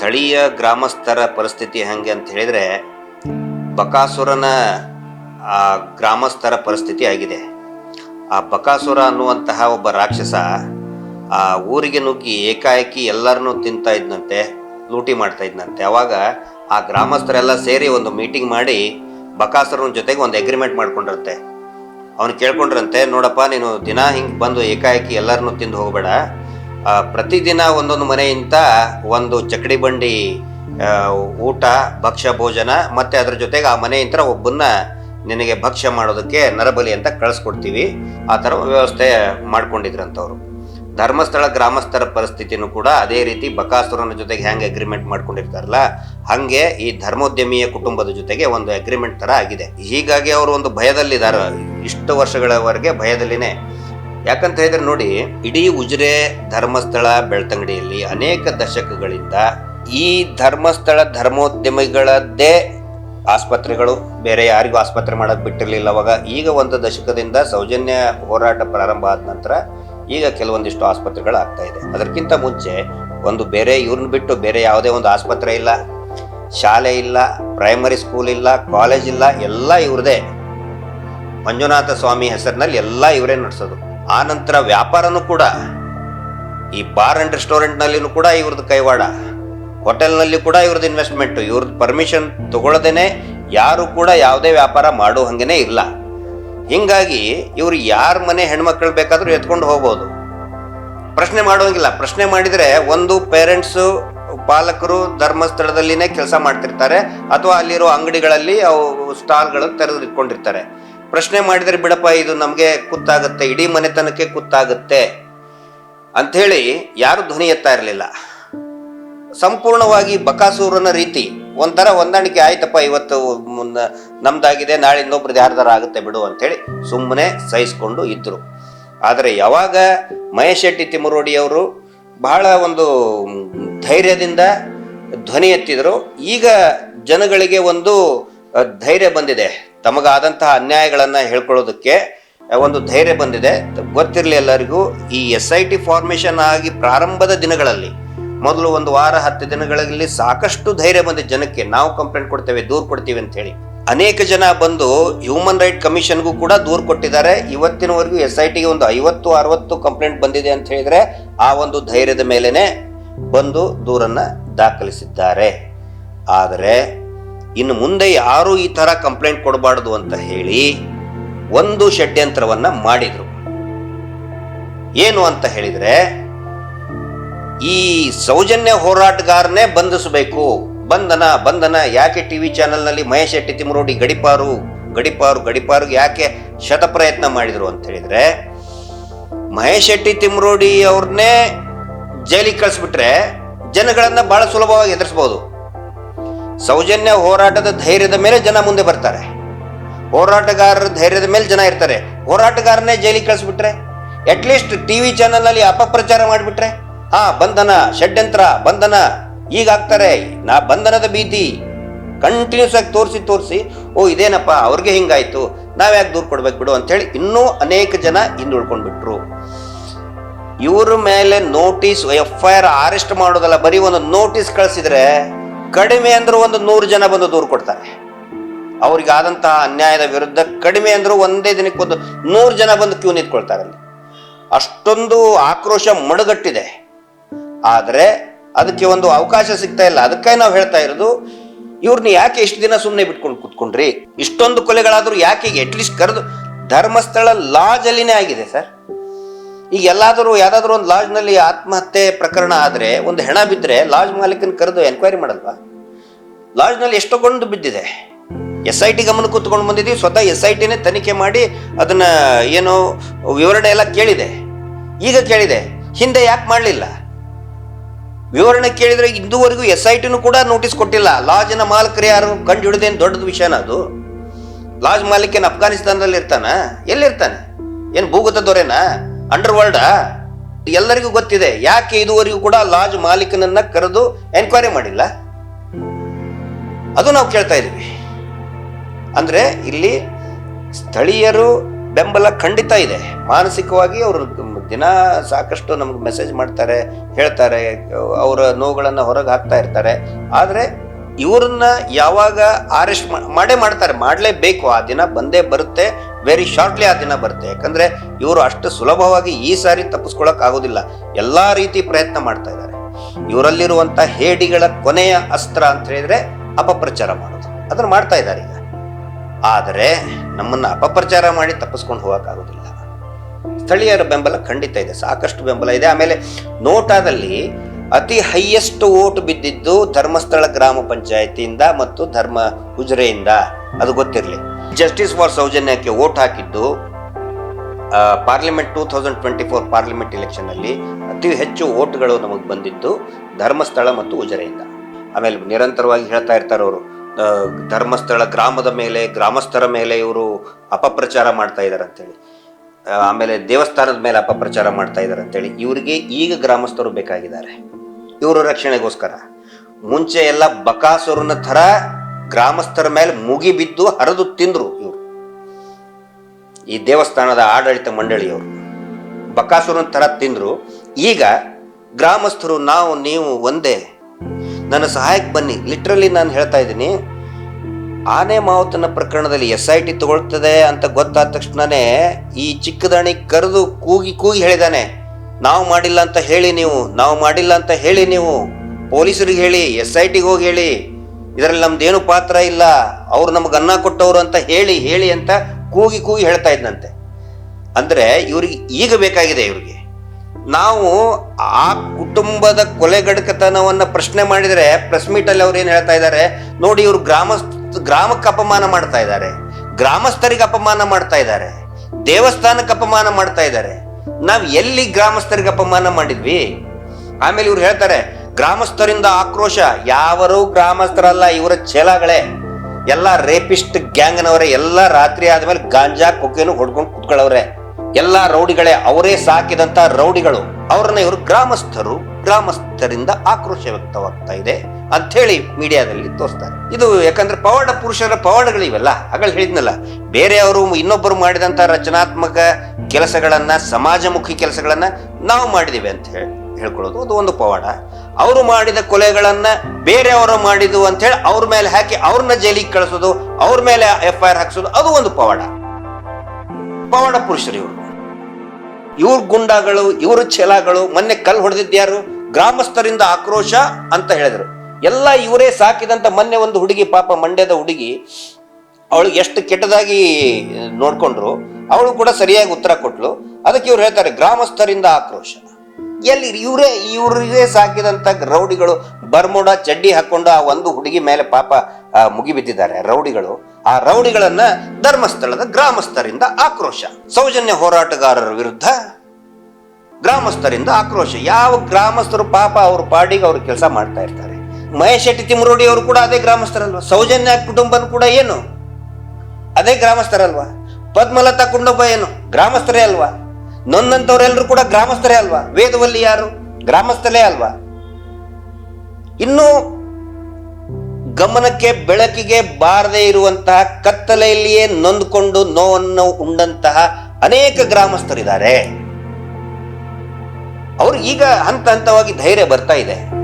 ಸ್ಥಳೀಯ ಗ್ರಾಮಸ್ಥರ ಪರಿಸ್ಥಿತಿ ಹೆಂಗೆ ಅಂತ ಹೇಳಿದ್ರೆ, ಬಕಾಸುರನ, ಆ, ಗ್ರಾಮಸ್ಥರ ಪರಿಸ್ಥಿತಿ ಆಗಿದೆ. ಆ ಬಕಾಸುರ ಅನ್ನುವಂತಹ ಒಬ್ಬ ರಾಕ್ಷಸ, ಆ, ಊರಿಗೆ ನುಗ್ಗಿ ಏಕಾಏಕಿ ಎಲ್ಲರನ್ನೂ ತಿಂತಾ ಇದ್ನಂತೆ, ಲೂಟಿ ಮಾಡ್ತಾ ಇದ್ನಂತೆ. ಅವಾಗ ಆ ಗ್ರಾಮಸ್ಥರೆಲ್ಲ ಸೇರಿ ಒಂದು ಮೀಟಿಂಗ್ ಮಾಡಿ ಬಕಾಸುರನ ಜೊತೆಗೆ ಒಂದು ಅಗ್ರಿಮೆಂಟ್ ಮಾಡ್ಕೊಂಡಿರುತ್ತೆ. ಅವನು ಕೇಳ್ಕೊಂಡ್ರಂತೆ, ನೋಡಪ್ಪ, ನೀನು ದಿನ ಹಿಂಗೆ ಬಂದು ಏಕಾಏಕಿ ಎಲ್ಲರನ್ನೂ ತಿಂದು ಹೋಗಬೇಡ. ಪ್ರತಿದಿನ ಒಂದೊಂದು ಮನೆಯಿಂದ ಒಂದು ಚಕಡಿ ಬಂಡಿ ಊಟ, ಭಕ್ಷ್ಯ ಭೋಜನ, ಮತ್ತು ಅದರ ಜೊತೆಗೆ ಆ ಮನೆಯಿಂದ ಒಬ್ಬನ್ನ ನಿನಗೆ ಭಕ್ಷ್ಯ ಮಾಡೋದಕ್ಕೆ ನರಬಲಿ ಅಂತ ಕಳಿಸ್ಕೊಡ್ತೀವಿ. ಆ ಥರ ವ್ಯವಸ್ಥೆ ಮಾಡ್ಕೊಂಡಿದ್ರಂಥವ್ರು ಧರ್ಮಸ್ಥಳ, ಗ್ರಾಮಸ್ಥರ ಪರಿಸ್ಥಿತಿನೂ ಕೂಡ ಅದೇ ರೀತಿ ಬಕಾಸುರನ ಜೊತೆಗೆ ಹ್ಯಾಂಗೆ ಅಗ್ರಿಮೆಂಟ್ ಮಾಡ್ಕೊಂಡಿರ್ತಾರಲ್ಲ, ಹಾಗೆ ಈ ಧರ್ಮೋದ್ಯಮಿಯ ಕುಟುಂಬದ ಜೊತೆಗೆ ಒಂದು ಅಗ್ರಿಮೆಂಟ್ ಥರ ಆಗಿದೆ. ಹೀಗಾಗಿ ಅವರು ಒಂದು ಭಯದಲ್ಲಿದ್ದಾರೆ. ಇಷ್ಟು ವರ್ಷಗಳವರೆಗೆ ಭಯದಲ್ಲಿನೇ ಯಾಕಂತ ಹೇಳಿದ್ರೆ ನೋಡಿ, ಇಡೀ ಉಜಿರೆ ಧರ್ಮಸ್ಥಳ ಬೆಳ್ತಂಗಡಿಯಲ್ಲಿ ಅನೇಕ ದಶಕಗಳಿಂದ ಈ ಧರ್ಮಸ್ಥಳ ಧರ್ಮೋದ್ಯಮಿಗಳದ್ದೇ ಆಸ್ಪತ್ರೆಗಳು. ಬೇರೆ ಯಾರಿಗೂ ಆಸ್ಪತ್ರೆ ಮಾಡೋಕೆ ಬಿಟ್ಟಿರಲಿಲ್ಲ ಅವಾಗ. ಈಗ ಒಂದು ದಶಕದಿಂದ ಸೌಜನ್ಯ ಹೋರಾಟ ಪ್ರಾರಂಭ ಆದ ನಂತರ ಈಗ ಕೆಲವೊಂದಿಷ್ಟು ಆಸ್ಪತ್ರೆಗಳು ಆಗ್ತಾ ಇದೆ. ಅದಕ್ಕಿಂತ ಮುಂಚೆ ಒಂದು ಬೇರೆ ಇವ್ರನ್ನ ಬಿಟ್ಟು ಬೇರೆ ಯಾವುದೇ ಒಂದು ಆಸ್ಪತ್ರೆ ಇಲ್ಲ, ಶಾಲೆ ಇಲ್ಲ ಪ್ರೈಮರಿ ಸ್ಕೂಲ್ ಇಲ್ಲ ಕಾಲೇಜ್ ಇಲ್ಲ, ಎಲ್ಲ ಇವ್ರದೇ. ಮಂಜುನಾಥ ಸ್ವಾಮಿ ಹೆಸರಿನಲ್ಲಿ ಎಲ್ಲ ಇವರೇ ನಡೆಸೋದು. ಆ ನಂತರ ವ್ಯಾಪಾರನೂ ಕೂಡ, ಈ ಬಾರ್ ಅಂಡ್ ರೆಸ್ಟೋರೆಂಟ್ನಲ್ಲಿನೂ ಕೂಡ ಇವ್ರದ್ದು ಕೈವಾಡ. ಹೋಟೆಲ್ನಲ್ಲಿ ಕೂಡ ಇವ್ರದ್ದು ಇನ್ವೆಸ್ಟ್ಮೆಂಟ್ ಇವ್ರದ್ದು ಪರ್ಮಿಷನ್ ತಗೊಳ್ಳದೇನೆ ಯಾರು ಕೂಡ ಯಾವುದೇ ವ್ಯಾಪಾರ ಮಾಡೋ ಹಂಗೇನೆ ಇಲ್ಲ. ಹಿಂಗಾಗಿ ಇವರು ಯಾರ ಮನೆ ಹೆಣ್ಮಕ್ಳು ಬೇಕಾದರೂ ಎತ್ಕೊಂಡು ಹೋಗ್ಬೋದು. ಪ್ರಶ್ನೆ ಮಾಡೋಂಗಿಲ್ಲ. ಪ್ರಶ್ನೆ ಮಾಡಿದರೆ ಒಂದು ಪೇರೆಂಟ್ಸು ಪಾಲಕರು ಧರ್ಮಸ್ಥಳದಲ್ಲಿನೇ ಕೆಲಸ ಮಾಡ್ತಿರ್ತಾರೆ ಅಥವಾ ಅಲ್ಲಿರೋ ಅಂಗಡಿಗಳಲ್ಲಿ ಅವು ಸ್ಟಾಲ್ಗಳನ್ನು ತೆರೆದು ಇಟ್ಕೊಂಡಿರ್ತಾರೆ ಪ್ರಶ್ನೆ ಮಾಡಿದರೆ ಬಿಡಪ್ಪ, ಇದು ನಮಗೆ ಕುತ್ತಾಗುತ್ತೆ, ಇಡೀ ಮನೆತನಕ್ಕೆ ಕುತ್ತಾಗುತ್ತೆ ಅಂಥೇಳಿ ಯಾರು ಧ್ವನಿ ಎತ್ತಾ ಇರಲಿಲ್ಲ. ಸಂಪೂರ್ಣವಾಗಿ ಬಕಾಸೂರನ ರೀತಿ, ಒಂಥರ ಹೊಂದಾಣಿಕೆ ಆಯ್ತಪ್ಪ, ಇವತ್ತು ನಮ್ದಾಗಿದೆ, ನಾಳೆ ಇನ್ನೊಬ್ರದ್ದು ಯಾರ್ದಾರ ಆಗುತ್ತೆ ಬಿಡು ಅಂತೇಳಿ ಸುಮ್ಮನೆ ಸಹಿಸ್ಕೊಂಡು ಇದ್ರು. ಆದರೆ ಯಾವಾಗ ಮಹೇಶ್ ಶೆಟ್ಟಿ ತಿಮ್ಮರೋಡಿ ಅವರು ಬಹಳ ಒಂದು ಧೈರ್ಯದಿಂದ ಧ್ವನಿ ಎತ್ತಿದರು, ಈಗ ಜನಗಳಿಗೆ ಒಂದು ಧೈರ್ಯ ಬಂದಿದೆ. ತಮಗಾದಂತಹ ಅನ್ಯಾಯಗಳನ್ನು ಹೇಳ್ಕೊಳ್ಳೋದಕ್ಕೆ ಒಂದು ಧೈರ್ಯ ಬಂದಿದೆ. ಗೊತ್ತಿರಲಿ ಎಲ್ಲರಿಗೂ, ಈ ಎಸ್ ಐ ಟಿ ಫಾರ್ಮೇಷನ್ ಆಗಿ ಪ್ರಾರಂಭದ ದಿನಗಳಲ್ಲಿ, ಮೊದಲು ಒಂದು ವಾರ, ಹತ್ತು ದಿನಗಳಲ್ಲಿ ಸಾಕಷ್ಟು ಧೈರ್ಯ ಬಂದಿದೆ. ಜನಕ್ಕೆ ನಾವು ಕಂಪ್ಲೇಂಟ್ ಕೊಡ್ತೇವೆ, ದೂರು ಕೊಡ್ತೀವಿ ಅಂತ ಹೇಳಿ. ಅನೇಕ ಜನ ಬಂದು ಹ್ಯೂಮನ್ ರೈಟ್ ಕಮಿಷನ್ಗೂ ಕೂಡ ದೂರು ಕೊಟ್ಟಿದ್ದಾರೆ. ಇವತ್ತಿನವರೆಗೂ ಎಸ್ ಐ ಟಿಗೆ ಒಂದು ಐವತ್ತು, ಅರವತ್ತು ಕಂಪ್ಲೇಂಟ್ ಬಂದಿದೆ ಅಂತ ಹೇಳಿದ್ರೆ, ಆ ಒಂದು ಧೈರ್ಯದ ಮೇಲೆನೆ ಬಂದು ದೂರನ್ನ ದಾಖಲಿಸಿದ್ದಾರೆ. ಆದರೆ ಇನ್ನು ಮುಂದೆ ಯಾರೂ ಈ ತರ ಕಂಪ್ಲೇಂಟ್ ಕೊಡಬಾರದು ಅಂತ ಹೇಳಿ ಒಂದು ಷಡ್ಯಂತ್ರವನ್ನ ಮಾಡಿದ್ರು. ಏನು ಅಂತ ಹೇಳಿದ್ರೆ, ಈ ಸೌಜನ್ಯ ಹೋರಾಟಗಾರನೇ ಬಂಧಿಸಬೇಕು. ಬಂಧನ ಬಂಧನ, ಯಾಕೆ ಟಿವಿ ಚಾನೆಲ್ನಲ್ಲಿ ಮಹೇಶ್ ಶೆಟ್ಟಿ ತಿಮ್ಮರೋಡಿ ಗಡಿಪಾರು ಗಡಿಪಾರು ಗಡಿಪಾರು ಯಾಕೆ ಶತಪ್ರಯತ್ನ ಮಾಡಿದ್ರು ಅಂತ ಹೇಳಿದ್ರೆ, ಮಹೇಶ್ ಶೆಟ್ಟಿ ತಿಮ್ಮರೋಡಿ ಅವ್ರನ್ನೇ ಜೈಲಿಗೆ ಕಳಿಸ್ಬಿಟ್ರೆ ಜನಗಳನ್ನ ಬಹಳ ಸುಲಭವಾಗಿ ಎದುರಿಸಬಹುದು ಸೌಜನ್ಯ ಹೋರಾಟದ ಧೈರ್ಯದ ಮೇಲೆ ಜನ ಮುಂದೆ ಬರ್ತಾರೆ. ಹೋರಾಟಗಾರರ ಧೈರ್ಯದ ಮೇಲೆ ಜನ ಇರ್ತಾರೆ. ಹೋರಾಟಗಾರನೇ ಜೈಲಿಗೆ ಕಳಿಸ್ಬಿಟ್ರೆ? ಅಟ್ಲೀಸ್ಟ್ ಟಿವಿ ವಿ ಚಾನಲಲ್ಲಿ ಅಪಪ್ರಚಾರ ಮಾಡಿಬಿಟ್ರೆ? ಹಾ, ಬಂಧನ, ಷಡ್ಯಂತ್ರ, ಬಂಧನ. ಈಗ ಆಗ್ತಾರೆ. ನಾ ಬಂಧನದ ಭೀತಿ. ಕಂಟಿನ್ಯೂಸ್ ಆಗಿ ತೋರಿಸಿ ತೋರಿಸಿ, ಓ, ಇದೇನಪ್ಪ, ಅವ್ರಿಗೆ ಹಿಂಗಾಯ್ತು. ನಾವ್ಯಾಕೆ ದೂರ ಕೊಡ್ಬೇಕು ಬಿಡು ಅಂತೇಳಿ ಇನ್ನೂ ಅನೇಕ ಜನ ಹಿಂದುಳ್ಕೊಂಡ್ಬಿಟ್ರು ಇವ್ರ ಮೇಲೆ notice F I R arrest ಮಾಡೋದಲ್ಲ, ಬರೀ ಒಂದು ನೋಟಿಸ್ ಕಳಿಸಿದ್ರೆ ಕಡಿಮೆ ಅಂದರೂ ಒಂದು ನೂರು ಜನ ಬಂದು ದೂರು ಕೊಡ್ತಾರೆ. ಅವ್ರಿಗೆ ಆದಂತಹ ಅನ್ಯಾಯದ ವಿರುದ್ಧ ಕಡಿಮೆ ಅಂದರೂ ಒಂದೇ ದಿನಕ್ಕೆ ಒಂದು ನೂರು ಜನ ಬಂದು ಕ್ಯೂ ನಿಂತ್ಕೊಳ್ತಾರೆ ಅಲ್ಲಿ. ಅಷ್ಟೊಂದು ಆಕ್ರೋಶ ಮಡುಗಟ್ಟಿದೆ. ಆದರೆ ಅದಕ್ಕೆ ಒಂದು ಅವಕಾಶ ಸಿಗ್ತಾ ಇಲ್ಲ. ಅದಕ್ಕಾಗಿ ನಾವು ಹೇಳ್ತಾ ಇರೋದು ಇವ್ರನ್ನ ಯಾಕೆ ಇಷ್ಟು ದಿನ ಸುಮ್ಮನೆ ಬಿಟ್ಕೊಂಡು ಕೂತ್ಕೊಂಡ್ರಿ? ಇಷ್ಟೊಂದು ಕೊಲೆಗಳಾದರೂ ಯಾಕೆ? ಅಟ್ಲೀಸ್ಟ್ ಕರೆದು ಧರ್ಮಸ್ಥಳ ಲಾಜ್ ಅಲ್ಲಿನೇ ಆಗಿದೆ ಸರ್ ಈಗ ಎಲ್ಲಾದರೂ ಯಾವ್ದಾದ್ರು ಒಂದು ಲಾಜ್ನಲ್ಲಿ ಆತ್ಮಹತ್ಯೆ ಪ್ರಕರಣ ಆದ್ರೆ, ಒಂದು ಹೆಣ ಬಿದ್ದರೆ ಲಾಜ್ ಮಾಲೀಕನ ಕರೆದು ಎನ್ಕ್ವೈರಿ ಮಾಡಲ್ವಾ? ಲಾಜ್ನಲ್ಲಿ ಎಷ್ಟೋ ಗೊಂದು ಬಿದ್ದಿದೆ. ಎಸ್ ಐ ಟಿ ಗಮನ ಕೂತ್ಕೊಂಡು ಬಂದಿದ್ದೀವಿ ಸ್ವತಃ ಎಸ್ ಐ ಟಿನೇ ತನಿಖೆ ಮಾಡಿ ಅದನ್ನ ಏನು ವಿವರಣೆ ಎಲ್ಲ ಕೇಳಿದೆ. ಈಗ ಕೇಳಿದೆ, ಹಿಂದೆ ಯಾಕೆ ಮಾಡಲಿಲ್ಲ? ವಿವರಣೆ ಕೇಳಿದ್ರೆ ಇಂದುವರೆಗೂ ಎಸ್ ಐ ಟಿನೂ ಕೂಡ ನೋಟಿಸ್ ಕೊಟ್ಟಿಲ್ಲ. ಲಾಜ್ನ ಮಾಲೀಕರು ಯಾರು? ಕಂಡು ಹಿಡಿದೇನು ದೊಡ್ಡದು ವಿಷಯನ ಅದು? ಲಾಜ್ ಮಾಲೀಕನ ಅಫ್ಘಾನಿಸ್ತಾನದಲ್ಲಿ ಇರ್ತಾನ ಎಲ್ಲಿರ್ತಾನೆ? ಏನು ಭೂಗತ ದೊರೆನಾ? ಅಂಡರ್ ವರ್ಲ್ಡ್ ಎಲ್ಲರಿಗೂ ಗೊತ್ತಿದೆ. ಯಾಕೆ ಇದುವರೆಗೂ ಕೂಡ ಲಾಜ್ ಮಾಲೀಕನನ್ನ ಕರೆದು ಎನ್ಕ್ವೈರಿ ಮಾಡಿಲ್ಲ? ಅದು ನಾವು ಕೇಳ್ತಾ ಇದೀವಿ ಅಂದ್ರೆ ಇಲ್ಲಿ ಸ್ಥಳೀಯರು ಬೆಂಬಲ ಖಂಡಿತ ಇದೆ. ಮಾನಸಿಕವಾಗಿ ಅವರು ದಿನ ಸಾಕಷ್ಟು ನಮ್ಗೆ ಮೆಸೇಜ್ ಮಾಡ್ತಾರೆ, ಹೇಳ್ತಾರೆ, ಅವರ ನೋವುಗಳನ್ನು ಹೊರಗೆ ಹಾಕ್ತಾ ಇರ್ತಾರೆ. ಆದರೆ ಇವ್ರನ್ನ ಯಾವಾಗ ಅರೆಸ್ಟ್ ಮಾಡೇ ಮಾಡ್ತಾರೆ. ಮಾಡಲೇಬೇಕು. ಆ ದಿನ ಬಂದೇ ಬರುತ್ತೆ. ವೆರಿ ಶಾರ್ಟ್ಲಿ ಆ ದಿನ ಬರುತ್ತೆ. ಯಾಕಂದ್ರೆ ಇವರು ಅಷ್ಟು ಸುಲಭವಾಗಿ ಈ ಸಾರಿ ತಪ್ಪಿಸ್ಕೊಳಕ್ ಆಗೋದಿಲ್ಲ. ಎಲ್ಲಾ ರೀತಿ ಪ್ರಯತ್ನ ಮಾಡ್ತಾ ಇದ್ದಾರೆ. ಇವರಲ್ಲಿರುವಂತ ಹೇಡಿಗಳ ಕೊನೆಯ ಅಸ್ತ್ರ ಅಂತ ಹೇಳಿದ್ರೆ ಅಪಪ್ರಚಾರ ಮಾಡೋದು. ಅದನ್ನ ಮಾಡ್ತಾ ಇದ್ದಾರೆ ಈಗ. ಆದರೆ ನಮ್ಮನ್ನ ಅಪಪ್ರಚಾರ ಮಾಡಿ ತಪ್ಪಿಸ್ಕೊಂಡು ಹೋಗಕ್ಕಾಗೋದಿಲ್ಲ ಸ್ಥಳೀಯರ ಬೆಂಬಲ ಖಂಡಿತ ಇದೆ. ಸಾಕಷ್ಟು ಬೆಂಬಲ ಇದೆ. ಆಮೇಲೆ ನೋಟಾದಲ್ಲಿ ಅತಿ ಹೈಯೆಸ್ಟ್ ಓಟ್ ಬಿದ್ದಿದ್ದು ಧರ್ಮಸ್ಥಳ ಗ್ರಾಮ ಪಂಚಾಯತಿಯಿಂದ ಮತ್ತು ಧರ್ಮ ಉಜ್ರೆಯಿಂದ ಅದು ಗೊತ್ತಿರಲಿ. ಜಸ್ಟಿಸ್ ಫಾರ್ ಸೌಜನ್ಯಕ್ಕೆ ಓಟ್ ಹಾಕಿದ್ದು parliament two thousand twenty four parliament ಎಲೆಕ್ಷನಲ್ಲಿ ಅತಿ ಹೆಚ್ಚು ಓಟ್ಗಳು ನಮಗೆ ಬಂದಿತ್ತು ಧರ್ಮಸ್ಥಳ ಮತ್ತು ಉಜರೆಯಿಂದ. ಆಮೇಲೆ ನಿರಂತರವಾಗಿ ಹೇಳ್ತಾ ಇರ್ತಾರೆ ಅವರು ಧರ್ಮಸ್ಥಳ ಗ್ರಾಮದ ಮೇಲೆ, ಗ್ರಾಮಸ್ಥರ ಮೇಲೆ ಇವರು ಅಪಪ್ರಚಾರ ಮಾಡ್ತಾ ಇದ್ದಾರೆ ಅಂತೇಳಿ. ಆಮೇಲೆ ದೇವಸ್ಥಾನದ ಮೇಲೆ ಅಪಪ್ರಚಾರ ಮಾಡ್ತಾ ಇದ್ದಾರೆ ಅಂತೇಳಿ. ಇವರಿಗೆ ಈಗ ಗ್ರಾಮಸ್ಥರು ಬೇಕಾಗಿದ್ದಾರೆ. ಇವರು ರಕ್ಷಣೆಗೋಸ್ಕರ. ಮುಂಚೆ ಎಲ್ಲ ಬಕಾಸುರನ ಥರ ಗ್ರಾಮಸ್ಥರ ಮೇಲೆ ಮುಗಿ ಬಿದ್ದು ಹರಿದು ತಿಂದ್ರು ಇವರು. ಈ ದೇವಸ್ಥಾನದ ಆಡಳಿತ ಮಂಡಳಿಯವರು. ಬಕಾಸುರನ ಥರ ತಿಂದ್ರು. ಈಗ ಗ್ರಾಮಸ್ಥರು, ನಾವು, ನೀವು ಒಂದೇ. ನನ್ನ ಸಹಾಯಕ್ಕೆ ಬನ್ನಿ. ಲಿಟ್ರಲಿ ನಾನು ಹೇಳ್ತಾ ಇದ್ದೀನಿ. ಆನೆ ಮಾವುತನ ಪ್ರಕರಣದಲ್ಲಿ ಎಸ್ ಐ ಟಿ ತಗೊಳ್ತದೆ ಅಂತ ಗೊತ್ತಾದ ತಕ್ಷಣನೇ ಈ ಚಿಕ್ಕದಾಣಿ ಕರೆದು ಕೂಗಿ ಕೂಗಿ ಹೇಳಿದಾನೆ. ನಾವು ಮಾಡಿಲ್ಲ ಅಂತ ಹೇಳಿ ನೀವು, ನಾವು ಮಾಡಿಲ್ಲ ಅಂತ ಹೇಳಿ ನೀವು, ಪೊಲೀಸರಿಗೆ ಹೇಳಿ ಎಸ್ ಐ ಟಿಗೆ ಹೋಗಿ ಹೇಳಿ ಇದರಲ್ಲಿ ನಮ್ದೇನು ಪಾತ್ರ ಇಲ್ಲ. ಅವ್ರು ನಮ್ಗೆ ಅನ್ನ ಕೊಟ್ಟವರು ಅಂತ ಹೇಳಿ ಹೇಳಿ ಅಂತ ಕೂಗಿ ಕೂಗಿ ಹೇಳ್ತಾ ಇದ್ನಂತೆ. ಅಂದ್ರೆ ಇವ್ರಿಗೆ ಈಗ ಬೇಕಾಗಿದೆ ಇವ್ರಿಗೆ. ನಾವು ಆ ಕುಟುಂಬದ ಕೊಲೆಗಡಕತನವನ್ನು ಪ್ರಶ್ನೆ ಮಾಡಿದ್ರೆ ಪ್ರೆಸ್ ಮೀಟ್ ಅಲ್ಲಿ ಅವ್ರು ಏನು ಹೇಳ್ತಾ ಇದ್ದಾರೆ? ನೋಡಿ ಇವರು ಗ್ರಾಮ ಗ್ರಾಮಕ್ಕೆ ಅಪಮಾನ ಮಾಡ್ತಾ ಇದ್ದಾರೆ. ಗ್ರಾಮಸ್ಥರಿಗೆ ಅಪಮಾನ ಮಾಡ್ತಾ ಇದ್ದಾರೆ. ದೇವಸ್ಥಾನಕ್ಕೆ ಅಪಮಾನ ಮಾಡ್ತಾ ಇದ್ದಾರೆ. ನಾವು ಎಲ್ಲಿ ಗ್ರಾಮಸ್ಥರಿಗೆ ಅಪಮಾನ ಮಾಡಿದ್ವಿ? ಆಮೇಲೆ ಇವ್ರು ಹೇಳ್ತಾರೆ ಗ್ರಾಮಸ್ಥರಿಂದ ಆಕ್ರೋಶ. ಯಾವರು ಗ್ರಾಮಸ್ಥರಲ್ಲ, ಇವರ ಚೇಲಾಗಳೇ ಎಲ್ಲ ರೇಪಿಸ್ಟ್ ಗ್ಯಾಂಗ್ನವರೇ, ಎಲ್ಲ ರಾತ್ರಿ ಆದಮೇಲೆ ಗಾಂಜಾ ಕೊಕ್ಕೇನು ಹೊಡ್ಕೊಂಡು ಕುತ್ಕೊಳ್ಳವ್ರೆ ಎಲ್ಲ ರೌಡಿಗಳೇ, ಅವರೇ ಸಾಕಿದಂತ ರೌಡಿಗಳು. ಅವ್ರನ್ನ ಇವರು ಗ್ರಾಮಸ್ಥರು, ಗ್ರಾಮಸ್ಥರಿಂದ ಆಕ್ರೋಶ ವ್ಯಕ್ತವಾಗ್ತಾ ಇದೆ ಅಂತ ಹೇಳಿ ಮೀಡಿಯಾದಲ್ಲಿ ತೋರಿಸ್ತಾರೆ. ಇದು ಯಾಕಂದ್ರೆ ಪವಾಡ ಪುರುಷರ ಪವಾಡಗಳಿವೆಲ್ಲ ಹಾಗಳು ಹೇಳಿದ್ನಲ್ಲ. ಬೇರೆಯವರು ಇನ್ನೊಬ್ಬರು ಮಾಡಿದಂತ ರಚನಾತ್ಮಕ ಕೆಲಸಗಳನ್ನ, ಸಮಾಜಮುಖಿ ಕೆಲಸಗಳನ್ನ ನಾವು ಮಾಡಿದ್ದೀವಿ ಅಂತ ಹೇಳಿ, ಹೇಳ್ಕೊಳ್ಳೋದು. ಅದು ಒಂದು ಪವಾಡ. ಅವರು ಮಾಡಿದ ಕೊಲೆಗಳನ್ನ ಬೇರೆಯವರು ಮಾಡಿದ್ದು ಅಂತ ಹೇಳಿ ಅವ್ರ ಮೇಲೆ ಹಾಕಿ ಅವ್ರನ್ನ ಜೈಲಿಗೆ ಕಳಿಸೋದು, ಅವ್ರ ಮೇಲೆ ಎಫ್ ಐ ಆರ್ ಹಾಕ್ಸೋದು, ಅದು ಒಂದು ಪವಾಡ. ಪವಾಡ ಪುರುಷರು ಇವರು. ಇವ್ರ ಗುಂಡಾಗಳು, ಇವರು ಛಲಗಳು, ಮೊನ್ನೆ ಕಲ್ಲು ಹೊಡೆದಿದ್ದ್ಯಾರು ಗ್ರಾಮಸ್ಥರಿಂದ ಆಕ್ರೋಶ ಅಂತ ಹೇಳಿದ್ರು. ಎಲ್ಲ ಇವರೇ ಸಾಕಿದಂತ ಮೊನ್ನೆ ಒಂದು ಹುಡುಗಿ, ಪಾಪ ಮಂಡ್ಯದ ಹುಡುಗಿ, ಅವಳು ಎಷ್ಟು ಕೆಟ್ಟದಾಗಿ ನೋಡ್ಕೊಂಡ್ರು, ಅವಳು ಕೂಡ ಸರಿಯಾಗಿ ಉತ್ತರ ಕೊಟ್ಲು. ಅದಕ್ಕೆ ಇವ್ರು ಹೇಳ್ತಾರೆ, ಗ್ರಾಮಸ್ಥರಿಂದ ಆಕ್ರೋಶ. ಎಲ್ಲಿ ಇವರೇ, ಇವರಿಗೆ ಸಾಕಿದಂತ ರೌಡಿಗಳು ಬರ್ಮೋಡ ಚಡ್ಡಿ ಹಾಕೊಂಡು ಆ ಒಂದು ಹುಡುಗಿ ಮೇಲೆ ಪಾಪ ಮುಗಿಬಿದ್ದಿದ್ದಾರೆ ರೌಡಿಗಳು. ಆ ರೌಡಿಗಳನ್ನ ಧರ್ಮಸ್ಥಳದ ಗ್ರಾಮಸ್ಥರಿಂದ ಆಕ್ರೋಶ. ಸೌಜನ್ಯ ಹೋರಾಟಗಾರರ ವಿರುದ್ಧ ಗ್ರಾಮಸ್ಥರಿಂದ ಆಕ್ರೋಶ. ಯಾವ ಗ್ರಾಮಸ್ಥರು ಪಾಪ ಅವ್ರ ಪಾಡಿಗೆ ಅವ್ರ ಕೆಲಸ ಮಾಡ್ತಾ ಇರ್ತಾರೆ. ಮಹೇಶ್ ಶೆಟ್ಟಿ ಅವರು ಕೂಡ ಅದೇ ಗ್ರಾಮಸ್ಥರಲ್ವಾ? ಸೌಜನ್ಯ ಕುಟುಂಬನ ಕೂಡ ಏನು? ಅದೇ ಗ್ರಾಮಸ್ಥರಲ್ವಾ? ಪದ್ಮಲತಾ ಕುಂಡಪ್ಪ ಏನು? ಗ್ರಾಮಸ್ಥರೇ ಅಲ್ವಾ? ನೊಂದಂತವರೆಲ್ಲರೂ ಕೂಡ ಗ್ರಾಮಸ್ಥರೇ ಅಲ್ವಾ? ವೇದವಲ್ಲಿ ಯಾರು? ಗ್ರಾಮಸ್ಥರೇ ಅಲ್ವಾ? ಇನ್ನು ಗಮನಕ್ಕೆ ಬೆಳಕಿಗೆ ಬಾರದೇ ಇರುವಂತಹ ಕತ್ತಲೆಯಲ್ಲಿಯೇ ನೊಂದುಕೊಂಡು ನೋವನ್ನು ಉಂಡಂತಹ ಅನೇಕ ಗ್ರಾಮಸ್ಥರಿದ್ದಾರೆ. ಅವ್ರು ಈಗ ಹಂತ ಹಂತವಾಗಿ ಧೈರ್ಯ ಬರ್ತಾ ಇದೆ.